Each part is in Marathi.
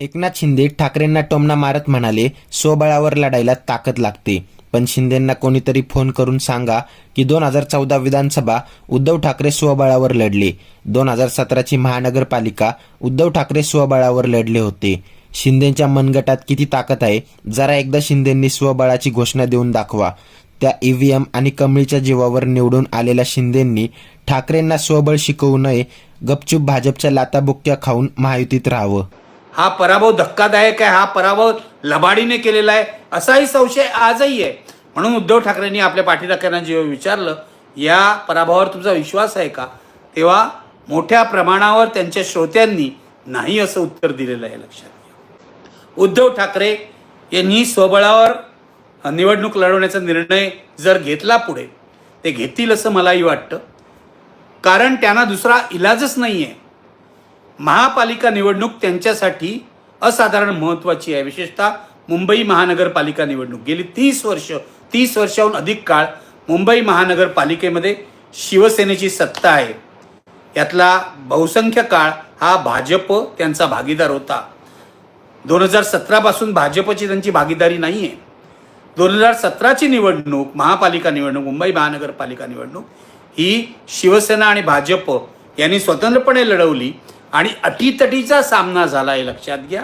एकनाथ शिंदे ठाकरेंना टोमना मारत म्हणाले स्वबळावर लढायला ताकद लागते. पण शिंदेंना कोणीतरी फोन करून सांगा की दोन हजार चौदा विधानसभा उद्धव ठाकरे स्वबळावर लढले. दोन हजार सतराची महानगरपालिका उद्धव ठाकरे स्वबळावर लढले होते. शिंदेच्या मनगटात किती ताकद आहे जरा एकदा शिंदेंनी स्वबळाची घोषणा देऊन दाखवा. त्या ईव्हीएम आणि कमळीच्या जीवावर निवडून आलेल्या शिंदेंनी ठाकरेंना स्वबळ शिकवू नये गपचूप भाजपच्या लाताबुक्क्या खाऊन महायुतीत राहावं. हा पराभव धक्कादायक आहे हा पराभव लबाडीने केलेला आहे असाही संशय आजही आहे. म्हणून उद्धव ठाकरेंनी आपल्या पाठीराख्यांना जेव्हा विचारलं या पराभवावर तुमचा विश्वास आहे का? तेव्हा मोठ्या प्रमाणावर त्यांच्या श्रोत्यांनी नाही असं उत्तर दिलेलं आहे लक्षात घ्या. उद्धव ठाकरे यांनी स्वबळावर निवडणूक लढवण्याचा निर्णय जर घेतला पुढे ते घेतील असं मलाही वाटतं. कारण त्यांना दुसरा इलाजच नाही आहे महापालिका निवडणूक त्यांच्यासाठी असाधारण महत्त्वाची आहे. विशेषतः मुंबई महानगरपालिका निवडणूक. गेली तीस वर्ष तीस वर्षाहून अधिक काळ मुंबई महानगरपालिकेमध्ये शिवसेनेची सत्ता आहे. यातला बहुसंख्य काळ हा भाजप त्यांचा भागीदार होता. दोन हजार सतरापासून भाजपची त्यांची भागीदारी नाही आहे दोन हजार सतराची निवडणूक महापालिका निवडणूक मुंबई महानगरपालिका निवडणूक ही शिवसेना आणि भाजप यांनी स्वतंत्रपणे लढवली. आणि अटीतटीचा सामना झाला हे लक्षात घ्या.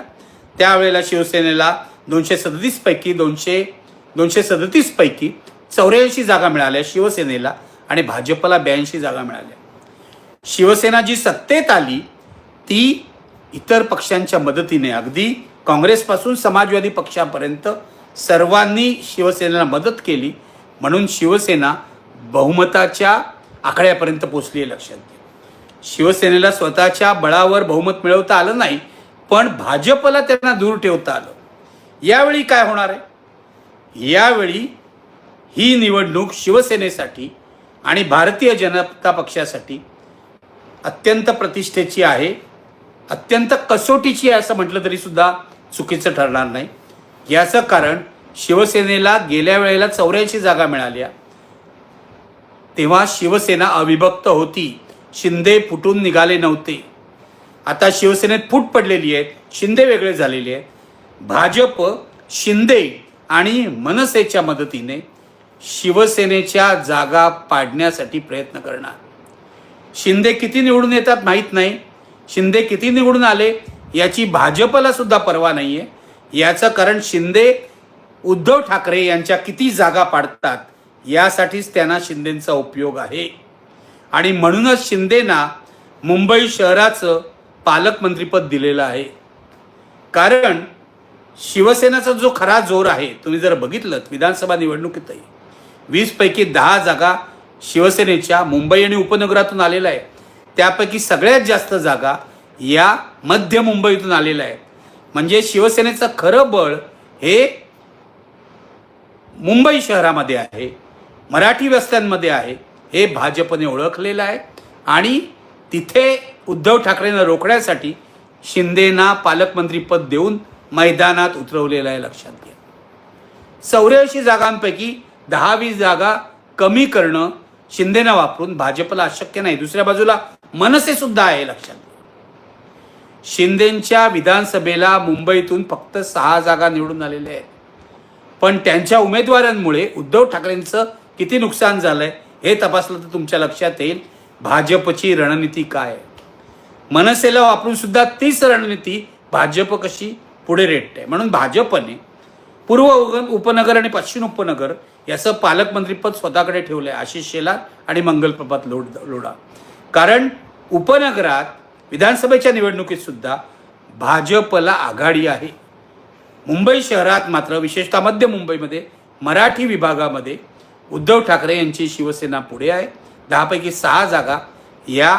त्यावेळेला शिवसेनेला दोनशे सदतीस पैकी दोनशे दोनशे सदतीस पैकी चौऱ्याऐंशी जागा मिळाल्या शिवसेनेला आणि भाजपला ब्याऐंशी जागा मिळाल्या. शिवसेना जी सत्तेत आली ती इतर पक्षांच्या मदतीने अगदी काँग्रेसपासून समाजवादी पक्षापर्यंत सर्वांनी शिवसेनेला मदत केली म्हणून शिवसेना बहुमताच्या आकड्यापर्यंत पोचली आहे लक्षात घ्या. शिवसेनेला स्वतःच्या बळावर बहुमत मिळवता आलं नाही पण भाजपला त्यांना दूर ठेवता आलं. यावेळी काय होणार आहे? यावेळी ही निवडणूक शिवसेनेसाठी आणि भारतीय जनता पक्षासाठी अत्यंत प्रतिष्ठेची आहे अत्यंत कसोटीची आहे असं म्हटलं तरी सुद्धा चुकीचं ठरणार नाही. याचं कारण शिवसेनेला गेल्या वेळेला चौऱ्याऐंशी जागा मिळाल्या. तेव्हा शिवसेना अविभक्त होती. शिंदे फुटून निघाले नव्हते. आता शिवसेनेत फूट पडलेली आहेत शिंदे वेगळे झालेले आहेत. भाजप शिंदे आणि मनसेच्या मदतीने शिवसेनेच्या जागा पाडण्यासाठी प्रयत्न करणार. शिंदे किती निवडून येतात माहीत नाही. शिंदे किती निवडून आले याची भाजपला सुद्धा पर्वा नाही आहे याचं कारण शिंदे उद्धव ठाकरे यांच्या किती जागा पाडतात यासाठीच त्यांना शिंदेंचा उपयोग आहे. आणि म्हणूनच शिंदेना मुंबई शहराचं पालकमंत्रीपद दिलेलं आहे. कारण शिवसेनेचा जो खरा जोर आहे तुम्ही जर बघितलं विधानसभा निवडणुकीतही वीसपैकी दहा जागा शिवसेनेच्या मुंबई आणि उपनगरातून आलेला आहे त्यापैकी सगळ्यात जास्त जागा या मध्य मुंबईतून आलेल्या आहेत. म्हणजे शिवसेनेचं खरं बळ हे मुंबई शहरामध्ये आहे मराठी वस्त्यांमध्ये आहे हे भाजपने ओळखलेलं आहे. आणि तिथे उद्धव ठाकरेंना रोखण्यासाठी शिंदेना पालकमंत्रीपद देऊन मैदानात उतरवलेलं आहे लक्षात घ्या. चौऱ्याऐंशी जागांपैकी दहा वीस जागा कमी करणं शिंदेना वापरून भाजपला अशक्य नाही. दुसऱ्या बाजूला मनसे सुद्धा आहे लक्षात घ्या. शिंदेच्या विधानसभेला मुंबईतून फक्त सहा जागा निवडून आलेल्या आहेत. पण त्यांच्या उमेदवारांमुळे उद्धव ठाकरेंचं किती नुकसान झालंय? हे तपासलं तर तुमच्या लक्षात येईल भाजपची रणनीती काय आहे? मनसेला वापरून सुद्धा तीच रणनीती भाजप कशी पुढे रेटते. म्हणून भाजपने पूर्व उपनगर आणि पश्चिम उपनगर याचं पालकमंत्रीपद स्वतःकडे ठेवलं आहे आशिष शेलार आणि मंगलप्रभात लोड लोढा. कारण उपनगरात विधानसभेच्या निवडणुकीत सुद्धा भाजपला आघाडी आहे. मुंबई शहरात मात्र विशेषतः मध्य मुंबईमध्ये मराठी विभागामध्ये उद्धव ठाकरे यांची शिवसेना पुढे आहे. दहापैकी सहा जागा या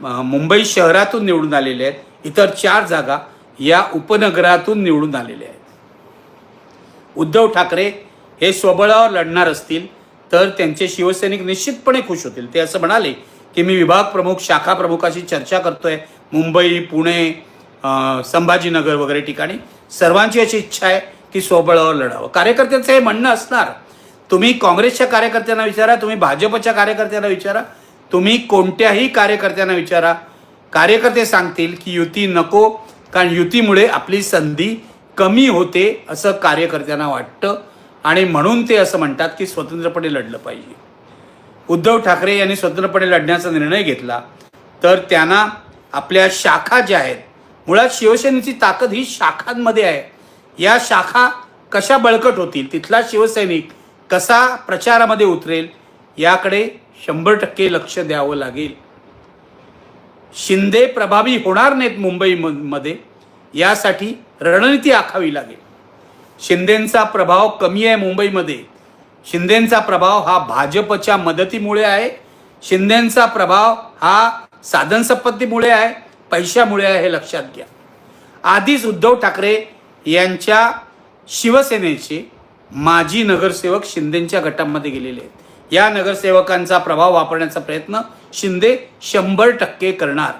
मुंबई शहरातून निवडून आलेल्या आहेत. इतर चार जागा या उपनगरातून निवडून आलेल्या आहेत. उद्धव ठाकरे हे स्वबळावर लढणार असतील तर त्यांचे शिवसैनिक निश्चितपणे खुश होतील. ते असं म्हणाले की मी विभाग प्रमुख शाखा प्रमुखाशी चर्चा करतोय. मुंबई पुणे संभाजीनगर वगैरे ठिकाणी. सर्वांची अशी इच्छा आहे की स्वबळावर लढावं. कार्यकर्त्यांचं हे म्हणणं असणार. तुम्ही काँग्रेसच्या कार्यकर्त्यांना विचारा तुम्ही भाजपच्या कार्यकर्त्यांना विचारा तुम्ही कोणत्याही कार्यकर्त्यांना विचारा. कार्यकर्ते सांगतील की युती नको कारण युतीमुळे आपली संधी कमी होते असं कार्यकर्त्यांना वाटतं. आणि म्हणून ते असं म्हणतात की स्वतंत्रपणे लढलं पाहिजे. उद्धव ठाकरे यांनी स्वतंत्रपणे लढण्याचा निर्णय घेतला. तर त्यांना आपल्या शाखा ज्या आहेत मुळात शिवसेनेची ताकद ही शाखांमध्ये आहे. या शाखा कशा बळकट होतील तिथला शिवसैनिक कसा प्रचारामध्ये उतरेल याकडे शंभर टक्के लक्ष द्यावं लागेल. शिंदे प्रभावी होणार नाहीत मुंबईमध्ये यासाठी रणनीती आखावी लागेल. शिंदेंचा प्रभाव कमी आहे मुंबईमध्ये शिंदेंचा प्रभाव हा भाजपच्या मदतीमुळे आहे. शिंदेंचा प्रभाव हा साधन संपत्तीमुळे आहे. पैशामुळे आहे हे लक्षात घ्या. आधीच उद्धव ठाकरे यांच्या शिवसेनेचे माजी नगरसेवक शिंदेंच्या गटामध्ये गेलेले आहेत. या नगरसेवकांचा प्रभाव वापरण्याचा प्रयत्न शिंदे शंभर टक्के करणार.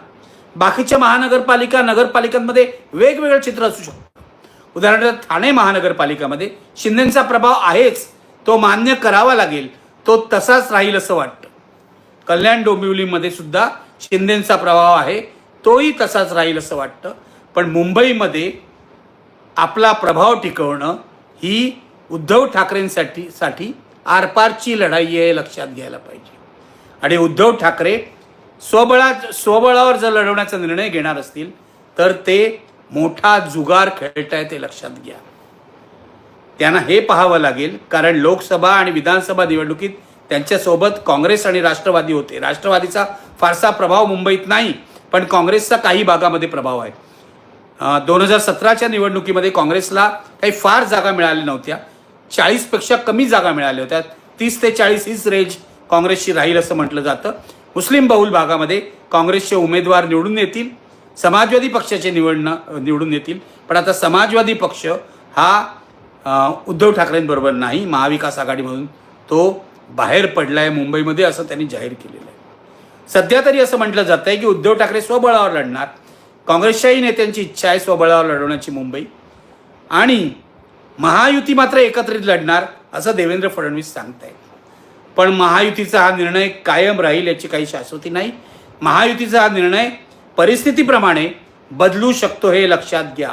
बाकीच्या महानगरपालिका नगरपालिकांमध्ये वेगवेगळं चित्र असू शकतं उदाहरणार्थ ठाणे महानगरपालिकामध्ये शिंदेचा प्रभाव आहेच. तो मान्य करावा लागेल. तो तसाच राहील असं वाटतं. कल्याण डोंबिवलीमध्ये सुद्धा शिंदेचा प्रभाव आहे. तोही तसाच राहील असं वाटतं. पण मुंबईमध्ये आपला प्रभाव टिकवणं ही उद्धव ठाकरेंसाठी साठी आरपारची लढाई आहे हे लक्षात घ्यायला पाहिजे. आणि उद्धव ठाकरे स्वबळा स्वबळावर जर लढवण्याचा निर्णय घेणार असतील तर ते मोठा जुगार खेळताय ते लक्षात घ्या. त्यांना हे पाहावं लागेल कारण लोकसभा आणि विधानसभा निवडणुकीत त्यांच्यासोबत काँग्रेस आणि राष्ट्रवादी होते. राष्ट्रवादीचा फारसा प्रभाव मुंबईत नाही पण काँग्रेसचा काही भागामध्ये प्रभाव आहे. दोन हजार सतराच्या निवडणुकीमध्ये काँग्रेसला काही फार जागा मिळाल्या नव्हत्या. चाळीसपेक्षा कमी जागा मिळाल्या होत्या. तीस ते चाळीस हीच रेंज काँग्रेसची राहील असं म्हटलं जातं. मुस्लिम बहुल भागामध्ये काँग्रेसचे उमेदवार निवडून येतील. समाजवादी पक्षाचे निवडणं निवडून येतील. पण आता समाजवादी पक्ष हा उद्धव ठाकरेंबरोबर नाही महाविकास आघाडीमधून. तो बाहेर पडला आहे मुंबईमध्ये असं त्यांनी जाहीर केलेलं आहे. सध्या तरी असं म्हटलं जात आहे की उद्धव ठाकरे स्वबळावर लढणार. काँग्रेसच्याही नेत्यांची इच्छा आहे स्वबळावर लढवण्याची मुंबई. आणि महायुती मात्र एकत्रित लढणार असं देवेंद्र फडणवीस सांगत आहे पण महायुतीचा हा निर्णय कायम राहील याची काही शाश्वती नाही. महायुतीचा हा निर्णय परिस्थितीप्रमाणे बदलू शकतो हे लक्षात घ्या.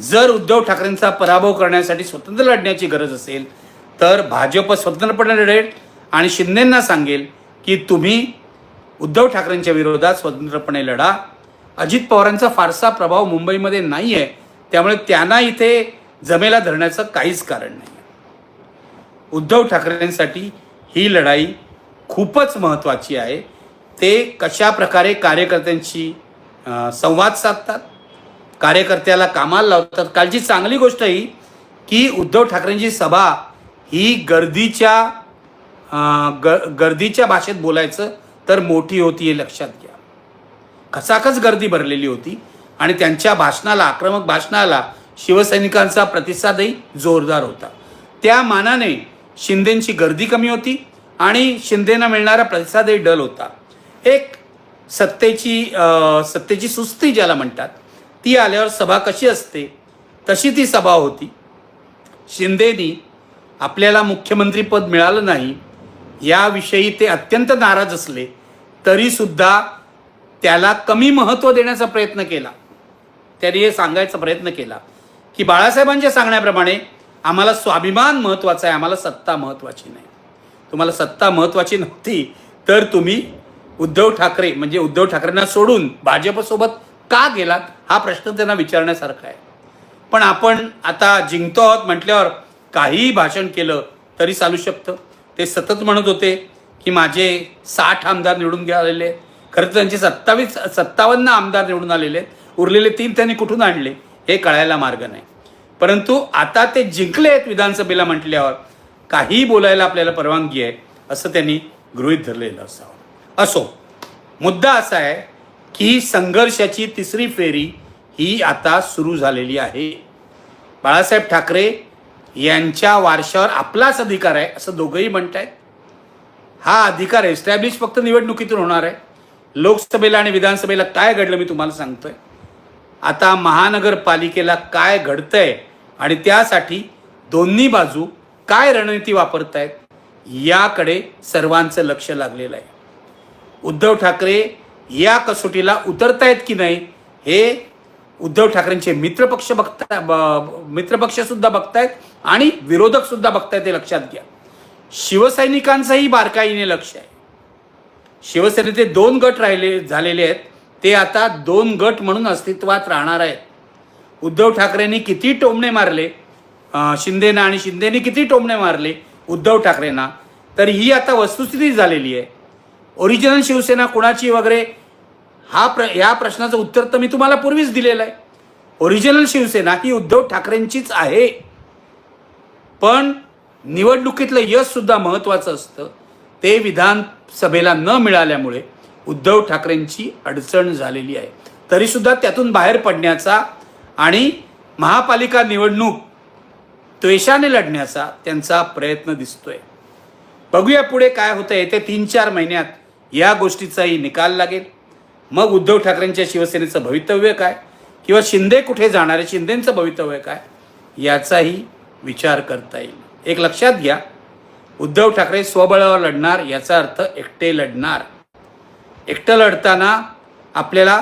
जर उद्धव ठाकरेंचा पराभव करण्यासाठी स्वतंत्र लढण्याची गरज असेल तर भाजप स्वतंत्रपणे लढेल आणि शिंदेंना सांगेल की तुम्ही उद्धव ठाकरेंच्या विरोधात स्वतंत्रपणे लढा. अजित पवारांचा फारसा प्रभाव मुंबईमध्ये नाही आहे त्यामुळे त्यांना इथे जमेला धरण्याचं काहीच कारण नाही. उद्धव ठाकरेंसाठी ही लढाई खूपच महत्त्वाची आहे. ते कशा प्रकारे कार्यकर्त्यांशी संवाद साधतात कार्यकर्त्याला कामाला लावतात कालची चांगली गोष्ट ही की उद्धव ठाकरेंची सभा ही गर्दीच्या ग गर्दीच्या भाषेत बोलायचं तर मोठी होती हे लक्षात घ्या. खचाखच गर्दी भरलेली होती आणि त्यांच्या भाषणाला आक्रमक भाषणाला शिवसैनिकांचा प्रतिसादही जोरदार होता. त्या मानाने शिंदेची गर्दी कमी होती आणि शिंदेना मिळणारा प्रतिसादही डल होता. एक सत्तेची सत्तेची सुस्ती ज्याला म्हणतात ती आल्यावर सभा कशी असते तशी ती सभा होती. शिंदेनी आपल्याला मुख्यमंत्रीपद मिळालं नाही याविषयी ते अत्यंत नाराज असले तरीसुद्धा त्याला कमी महत्त्व देण्याचा प्रयत्न केला. त्यांनी हे सांगायचा प्रयत्न केला. की बाळासाहेबांच्या सांगण्याप्रमाणे आम्हाला स्वाभिमान महत्त्वाचा आहे आम्हाला सत्ता महत्त्वाची नाही. तुम्हाला सत्ता महत्त्वाची नव्हती तर तुम्ही उद्धव ठाकरे म्हणजे उद्धव ठाकरेंना सोडून भाजपसोबत का गेलात हा प्रश्न त्यांना विचारण्यासारखा आहे. पण आपण आता जिंकतो आहोत म्हटल्यावर काहीही भाषण केलं तरी चालू शकतं. ते सतत म्हणत होते की माझे साठ आमदार निवडून आलेले खरं तर त्यांचे सत्तावीस सत्तावन्न आमदार निवडून आलेले आहेत. उरलेले तीन त्यांनी कुठून आणले? हे कळायला मार्ग नाही. परंतु आता ते जिंकले आहेत विधानसभेला म्हटल्यावर काहीही बोलायला आपल्याला परवानगी आहे असं त्यांनी गृहीत धरलेलं असावं. असो मुद्दा असा आहे की संघर्षाची तिसरी फेरी ही आता सुरू झालेली आहे. बाळासाहेब ठाकरे यांच्या वारशावर आपलाच अधिकार आहे असं दोघंही म्हणत आहेत हा अधिकार एस्टॅब्लिश फक्त निवडणुकीतून होणार आहे. लोकसभेला आणि विधानसभेला काय घडलं मी तुम्हाला सांगतोय. आता महानगरपालिकेला काय घडतंय आणि त्यासाठी दोन्ही बाजू काय रणनीती वापरत आहेत याकडे सर्वांचं लक्ष लागलेलं आहे. उद्धव ठाकरे या कसोटीला उतरतायत की नाही हे उद्धव ठाकरेंचे मित्रपक्ष बघता ब- बघतायत आणि विरोधकसुद्धा बघतायत हे लक्षात घ्या. शिवसैनिकांचंही बारकाईने लक्ष आहे. शिवसेनेचे दोन गट राहिले झालेले आहेत. ते आता दोन गट म्हणून अस्तित्वात राहणार आहेत. उद्धव ठाकरेंनी किती टोमणे मारले? शिंदेना आणि शिंदेने किती टोमणे मारले? उद्धव ठाकरेंना. तर ही आता वस्तुस्थिती झालेली आहे. ओरिजिनल शिवसेना कुणाची वगैरे? हा प्र या प्रश्नाचं उत्तर तर मी तुम्हाला पूर्वीच दिलेलं आहे. ओरिजिनल शिवसेना ही उद्धव ठाकरेंचीच आहे. पण निवडणुकीतलं यश सुद्धा महत्त्वाचं असतं. ते विधानसभेला न मिळाल्यामुळे उद्धव ठाकरेंची अडचण झालेली आहे. तरीसुद्धा त्यातून बाहेर पडण्याचा आणि महापालिका निवडणूक त्वेषाने लढण्याचा त्यांचा प्रयत्न दिसतोय. बघूया पुढे काय होतं येत्या तीन चार महिन्यात या गोष्टीचाही निकाल लागेल. मग उद्धव ठाकरेंच्या शिवसेनेचं भवितव्य काय? किंवा शिंदे कुठे जाणार आहे? शिंदेचं भवितव्य काय? याचाही विचार करता येईल. एक लक्षात घ्या. उद्धव ठाकरे स्वबळावर लढणार याचा अर्थ एकटे लढणार. एकटं लढताना आपल्याला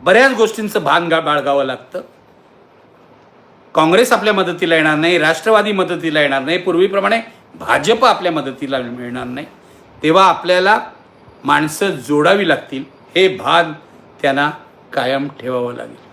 बऱ्याच गोष्टींचं भान गा बाळगावं लागतं. काँग्रेस आपल्या मदतीला येणार नाही राष्ट्रवादी मदतीला येणार नाही पूर्वीप्रमाणे भाजप आपल्या मदतीला मिळणार नाही. तेव्हा आपल्याला माणसं जोडावी लागतील हे भान त्यांना कायम ठेवावं लागेल.